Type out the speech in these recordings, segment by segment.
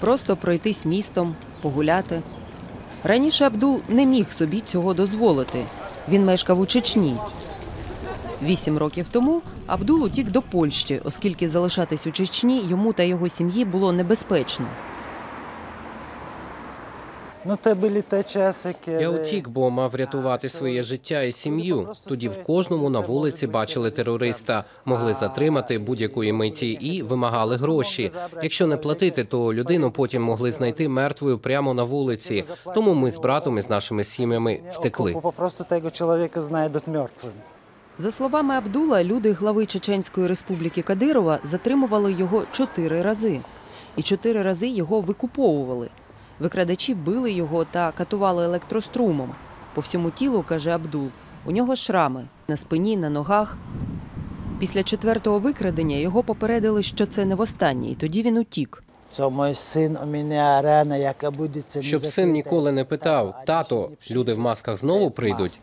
просто пройтись містом, погуляти. Раніше Абдул не міг собі цього дозволити. Він мешкав у Чечні. Вісім років тому Абдул утік до Польщі, оскільки залишатись у Чечні йому та його сім'ї було небезпечно. Ну, те були те часи, коли... Я утік, бо мав рятувати своє життя і сім'ю. Тоді в кожному на вулиці бачили терориста, могли затримати будь-якої миті і вимагали гроші. Якщо не платити, то людину потім могли знайти мертвою прямо на вулиці. Тому ми з братом і з нашими сім'ями втекли. Просто того чоловіка знайдуть мертвим. За словами Абдула, люди глави Чеченської республіки Кадирова затримували його чотири рази, і чотири рази його викуповували. Викрадачі били його та катували електрострумом. По всьому тілу, каже Абдул, у нього шрами на спині, на ногах. Після четвертого викрадення його попередили, що це не востаннє, і тоді він утік. Це мій син, у мене рана, яка буде... Це Щоб син ніколи не питав, тато, люди в масках знову прийдуть.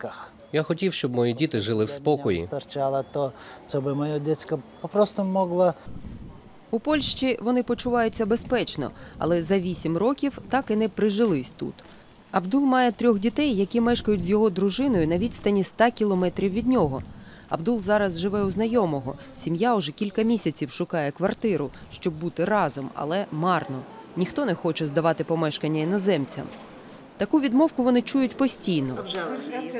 Я хотів, щоб мої діти жили в спокої. Старчала, то це би моя дитина просто могла У Польщі вони почуваються безпечно, але за вісім років так і не прижились тут. Абдул має трьох дітей, які мешкають з його дружиною на відстані 100 кілометрів від нього. Абдул зараз живе у знайомого. Сім'я уже кілька місяців шукає квартиру, щоб бути разом, але марно. Ніхто не хоче здавати помешкання іноземцям. Таку відмовку вони чують постійно.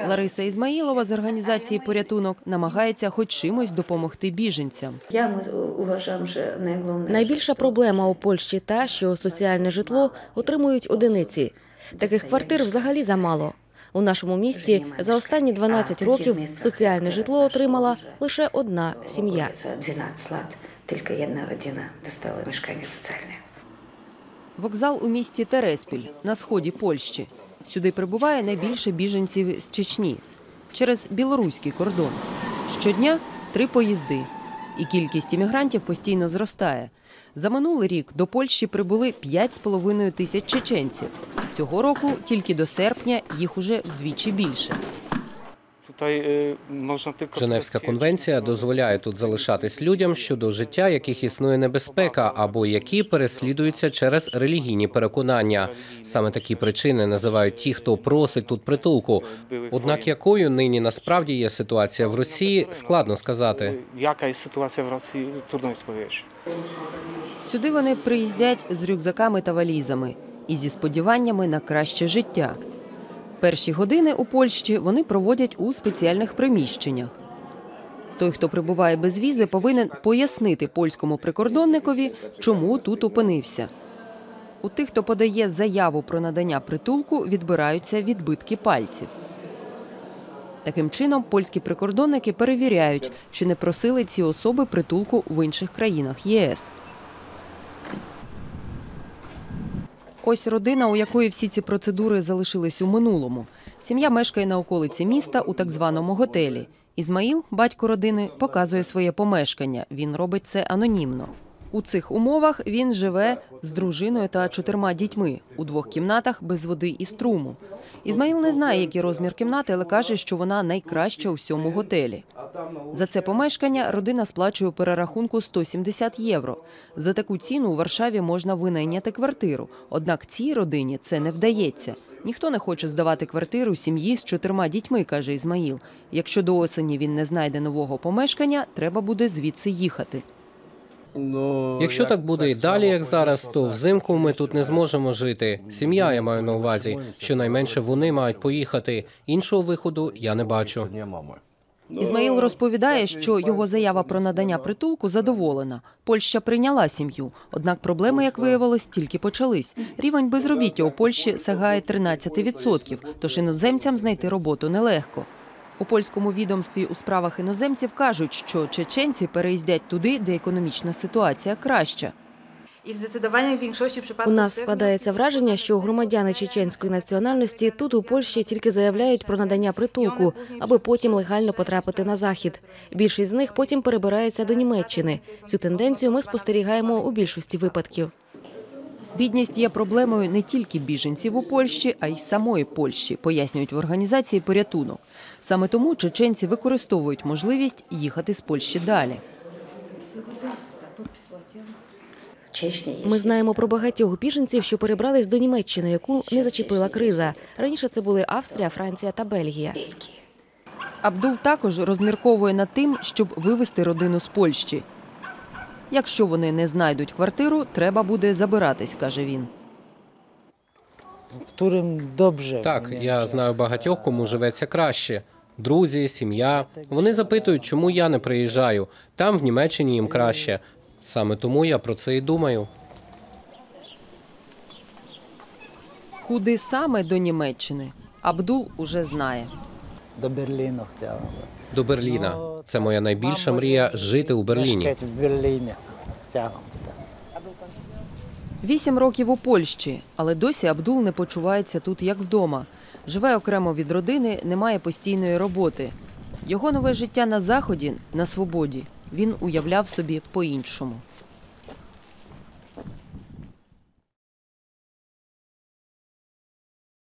Лариса Ізмаїлова з організації порятунок намагається хоч чимось допомогти біженцям. Я ми вважаємо, що найголовніше Найбільша проблема у Польщі та, що соціальне житло отримують одиниці. Таких квартир взагалі замало. У нашому місті за останні 12 років соціальне житло отримала лише одна сім'я. За 12 років тільки одна родина достала мешкання соціальне. Вокзал у місті Тереспіль на сході Польщі. Сюди прибуває найбільше біженців з Чечні через білоруський кордон. Щодня три поїзди, і кількість іммігрантів постійно зростає. За минулий рік до Польщі прибули 5,5 тисяч чеченців. Цього року тільки до серпня їх уже вдвічі більше. Tutaj y, można tylko Женевська конвенція дозволяє тут залишатись людям щодо життя, яких існує небезпека, або які переслідуються через релігійні переконання. Саме такі причини називають ті, хто просить тут притулку. Однак якою нині насправді є ситуація в Росії, складно сказати. Jaka jest sytuacja w Rosji, trudno jest. Сюди вони приїздять з рюкзаками та валізами і зі сподіваннями на краще життя. Перші години у Польщі вони проводять у спеціальних приміщеннях. Той, хто прибуває без візи, повинен пояснити польському прикордонникові, чому тут опинився. У тих, хто подає заяву про надання притулку, відбираються відбитки пальців. Таким чином, польські прикордонники перевіряють, чи не просили ці особи притулку в інших країнах ЄС. Ось родина, у якої всі ці процедури залишились у минулому. Сім'я мешкає на околиці міста у так званому готелі. Ізмаїл, батько родини, показує своє помешкання. Він робить це анонімно. У цих умовах він живе з дружиною та чотирма дітьми у двох кімнатах без води і струму. Ізмаїл не знає, який розмір кімнати, але каже, що вона найкраща у всьому готелі. За це помешкання родина сплачує перерахунку 170 євро. За таку ціну у Варшаві можна винайняти квартиру. Однак цій родині це не вдається. Ніхто не хоче здавати квартиру сім'ї з чотирма дітьми, каже Ізмаїл. Якщо до осені він не знайде нового помешкання, треба буде звідси їхати. Якщо так буде і далі, як зараз, то взимку ми тут не зможемо жити. Сім'я я маю на увазі. Щонайменше вони мають поїхати. Іншого виходу я не бачу. Ізмаїл розповідає, що його заява про надання притулку задоволена. Польща прийняла сім'ю. Однак проблеми, як виявилось, тільки почались. Рівень безробіття у Польщі сягає 13%, тож іноземцям знайти роботу нелегко. У польському відомстві у справах іноземців кажуть, що чеченці переїздять туди, де економічна ситуація краща. У нас складається враження, що громадяни чеченської національності тут у Польщі тільки заявляють про надання притулку, аби потім легально потрапити на захід. Більшість з них потім перебирається до Німеччини. Цю тенденцію ми спостерігаємо у більшості випадків. Бідність є проблемою не тільки біженців у Польщі, а й самої Польщі, пояснюють в організації порятунок. Саме тому чеченці використовують можливість їхати з Польщі далі. Ми знаємо про багатьох біженців, що перебрались до Німеччини, яку не зачепила криза. Раніше це були Австрія, Франція та Бельгія. Абдул також розмірковує над тим, щоб вивезти родину з Польщі. Якщо вони не знайдуть квартиру, треба буде забиратись, каже він. Так, я знаю багатьох, кому живеться краще. Друзі, сім'я. Вони запитують, чому я не приїжджаю. Там в Німеччині їм краще. Саме тому я про це і думаю. Куди саме до Німеччини? Абдул уже знає. Do Berlinu chciałem. by. До Берліна. Це моя найбільша мрія жити у Берліні. Berlinie. Chciałem by tak. Вісім років у Польщі, але досі Абдул не почувається тут як вдома. Живе окремо від родини, не має постійної роботи. Його нове життя на заході, на свободі, він уявляв собі по-іншому.